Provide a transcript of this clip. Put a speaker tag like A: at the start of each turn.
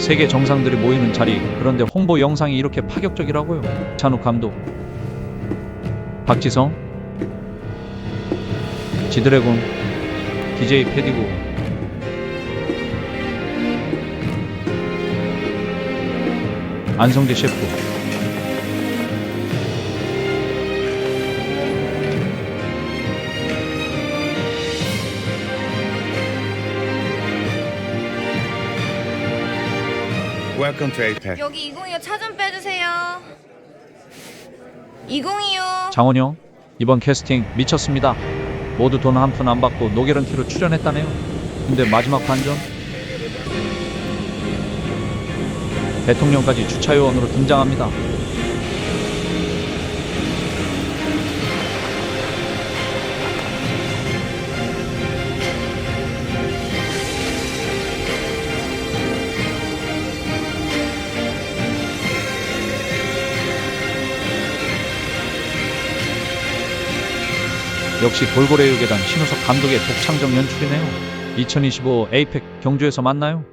A: 세계 정상들이 모이는 자리. 그런데 홍보 영상이 이렇게 파격적이라고요? 찬욱 감독. 박지성. 지드래곤. DJ 패디고. 안성재 셰프
B: Welcome to APEC.
C: 여기 202차좀 빼주세요. 202요.
A: 장원영 이번 캐스팅 미쳤습니다. 모두 돈 한 푼 안 받고 노게런티로 출연했다네요. 근데 마지막 반전 대통령까지 주차 요원으로 등장합니다. 역시 돌고래 유계단 신우석 감독의 독창적 연출이네요. 2025 에이펙 경주에서 만나요.